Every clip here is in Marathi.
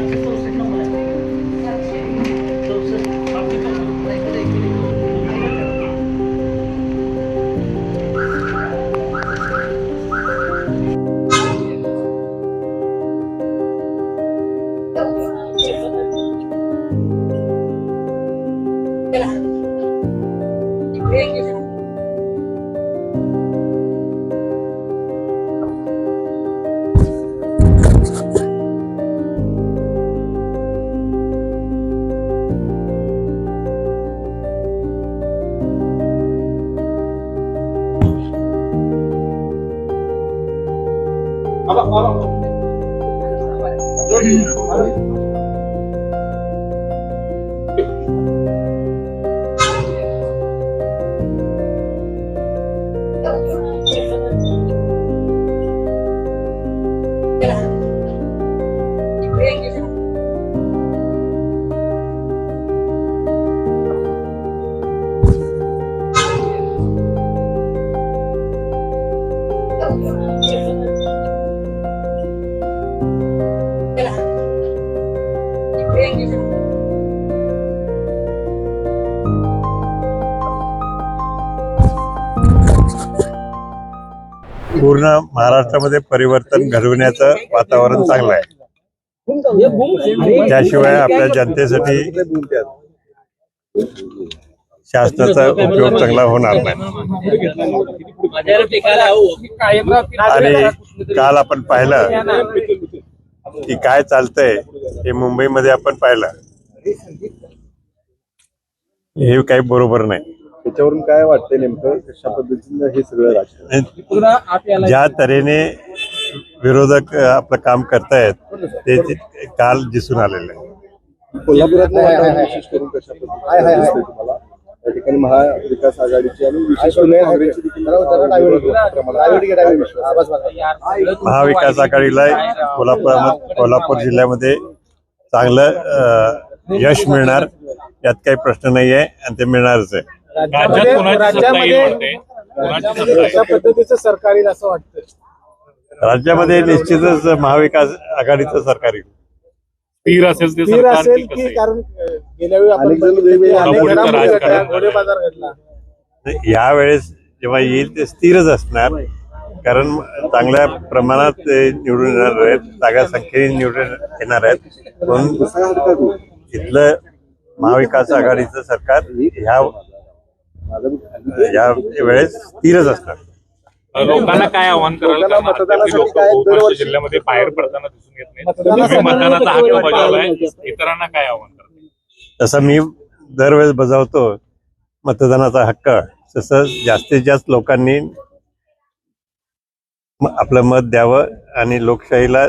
like पूर्ण महाराष्ट्रामध्ये परिवर्तन घडवण्याचं वातावरण चांगलं आहे. त्याशिवाय आपल्या जनतेसाठी शासनाचा उपयोग चांगला होणार नाही. आणि काल आपण पाहिलं की काय चालतंय हे मुंबईमध्ये आपण पाहिलं. हे काही बरोबर नाही. त्याच्यावरून काय वाटतंय नेमकं? कशा पद्धतीनं हे सगळं ज्या तऱ्हेने विरोधक आपलं काम करतायत ते ते काल दिसून आलेलं आहे कोल्हापुरातलं वातावरण विशेष करून कशा पद्धतीने दिसतंय तुम्हाला? या ठिकाणी महाविकास आघाडीची आणि विशेष करून काँग्रेसची देखील मोठ्या प्रमाणात महाविकास आघाडीला कोल्हापूर कोल्हापूर जिल्ह्यामध्ये चांगलं अ, यश मिळणार यात काही प्रश्न नाही आहे आणि ते मिळणारच आहे. राज्यात कोणाची सत्ता येईल वाटते कोणाची सत्ता अशा येईल पद्धतीचं सरकार येईल असं वाटतं राज्यामध्ये निश्चितच महाविकास आघाडीचं सरकार येईल. स्थिर असेल ते स्थिर सरकार असेल की कसं कारण अं, गेल्या वेळी आपण बघितलं की अनेक घडामोडी घडल्या, यावेळेस जेव्हा येईल ते स्थिरच असणार. कारण चांगल्या प्रमाणात ते निवडून येणार आहेत जागा संख्येने निवडून येणार आहेत. म्हणून? इथलं महाविकास आघाडीचं सरकार ह्या या वेळेस स्थिरच असणार. लोकांना काय आव्हान मतदानासाठी लोक बहुतांश जिल्ह्यामध्ये बाहेर पडताना दिसून येत नाही मतदानाचा हक्क बजावलाय. इतरांना काय आव्हान कराल तसं मी दरवेळेस बजावतो मतदानाचा हक्क. तसं जास्तीत जास्त लोकांनी आपलं मत द्यावं आणि लोकशाहीला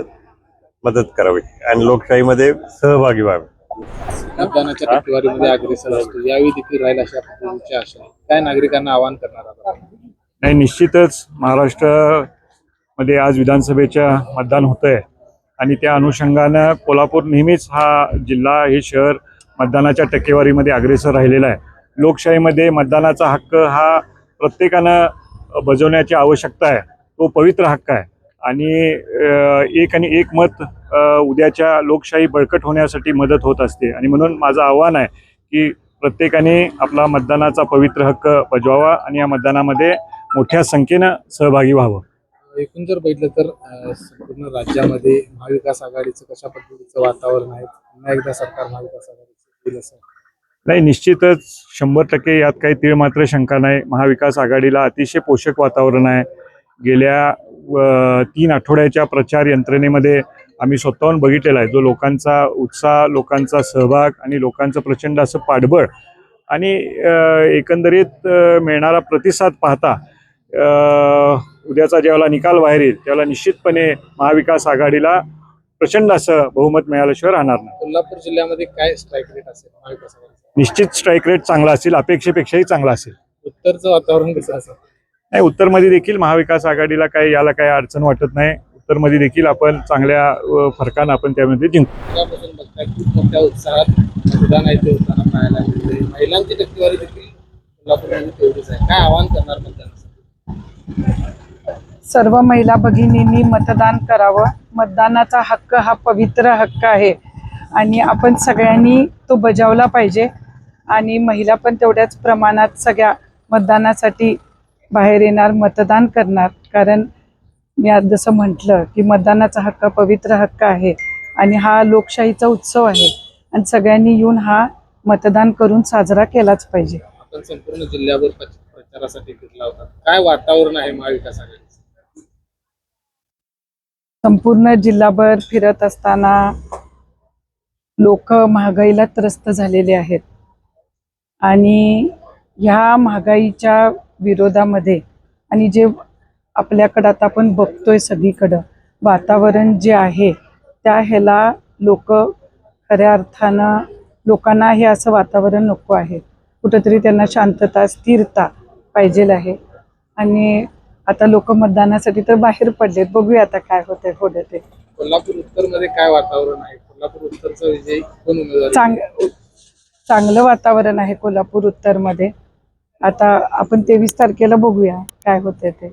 मदत करावी आणि लोकशाहीमध्ये सहभागी व्हावे. मतदानाच्या टक्केवारीमध्ये अग्रेसर असतो. यावेळी देखील राहील अशा. काय नागरिकांना आवाहन करणार आता नाही निश्चितच महाराष्ट्रामध्ये आज विधानसभेच्या मतदान होतं आहे आणि त्या अनुषंगानं कोल्हापूर नेहमीच हा जिल्हा हे शहर मतदानाच्या टक्केवारीमध्ये अग्रेसर राहिलेला आहे. लोकशाहीमध्ये मतदानाचा हक्क हा प्रत्येकानं बजवण्याची आवश्यकता आहे. तो पवित्र हक्क आहे. आणि एक आणि एक मत उद्याच्या लोकशाही बळकट होण्यासाठी मदत होत असते. आणि म्हणून माझं आव्हान आहे की प्रत्येकाने आपला मतदानाचा पवित्र हक्क बजवावा आणि या मतदानामध्ये मोठ्या संख्येनं सहभागी व्हावं. एकूण जर बघितलं तर संपूर्ण राज्यामध्ये महाविकास आघाडीचं कशा पद्धतीचं वातावरण आहे? पुन्हा एकदा सरकार महाविकास आघाडीचं असं. नाही निश्चितच शंभर टक्के यात काही तीळ मात्र शंका नाही. महाविकास आघाडीला अतिशय पोषक वातावरण आहे. गेल्या तीन आठवड्याच्या प्रचार यंत्रणेमध्ये आम्ही स्वतःहून बघितलेला आहे. जो लोकांचा उत्साह लोकांचा सहभाग आणि लोकांचं प्रचंड असं पाठबळ आणि एकंदरीत मिळणारा प्रतिसाद पाहता उद्याचा ज्यावेळेला निकाल बाहेर येईल त्यावेळेला निश्चितपणे महाविकास आघाडीला प्रचंड असं बहुमत मिळाल्याशिवाय राहणार नाही. कोल्हापूर जिल्ह्यामध्ये काय स्ट्राईक रेट असेल महाविकास आघाडीचं? निश्चित स्ट्राईक रेट चांगला असेल अपेक्षेपेक्षाही चांगला असेल. उत्तरचं वातावरण कसं असेल? नाही उत्तरमध्ये देखील महाविकास आघाडीला काही याला काही अडचण वाटत नाही. उत्तरमध्ये देखील आपण चांगल्या अ, फरकानं आपण त्यामध्ये जिंकू. त्यापासून बघताय खूप मोठ्या उत्साहात मतदान आहे ते होताना पाहायला मिळते महिलांची टक्केवारी देखील कोल्हापूरमध्ये तेवढीच आहे. काय आवाहन करणार सर्व महिला भगिनींनी मतदान करावं. मतदानाचा हक्क हा पवित्र हक्क आहे. आणि आपण सगळ्यांनी तो बजावला पाहिजे. आणि महिला पण तेवढ्याच प्रमाणात सगळ्या मतदानासाठी बाहेर येणार मतदान करणार. कारण मी आज जसं म्हटलं की मतदानाचा हक्क पवित्र हक्क आहे. आणि हा लोकशाहीचा उत्सव आहे. आणि सगळ्यांनी येऊन हा मतदान करून साजरा केलाच पाहिजे. आपण संपूर्ण जिल्ह्यावर प्रचारासाठी फिरला होता काय वातावरण आहे महाविकास आघाडीचं? संपूर्ण जिल्हाभर फिरत असताना लोक महागाईला त्रस्त झालेले आहेत. आणि ह्या महागाईच्या विरोधामध्ये आणि जे आपल्याकडं आता आपण बघतोय सगळीकडं वातावरण जे आहे त्या ह्याला लोक खऱ्या अर्थानं लोकांना हे असं वातावरण नको आहे. कुठंतरी त्यांना शांतता स्थिरता पाहिजे आहे. आणि आता लोक मतदानासाठी तर बाहेर पडलेत. बघूया आता काय होतंय पुढे ते. कोल्हापूर उत्तरमध्ये काय वातावरण आहे? कोल्हापूर उत्तरचा विजय कोण उमेदवार चांग चांगलं वातावरण आहे कोल्हापूर उत्तरमध्ये. आता आपण तेवीस तारखेला बघूया काय होतंय ते.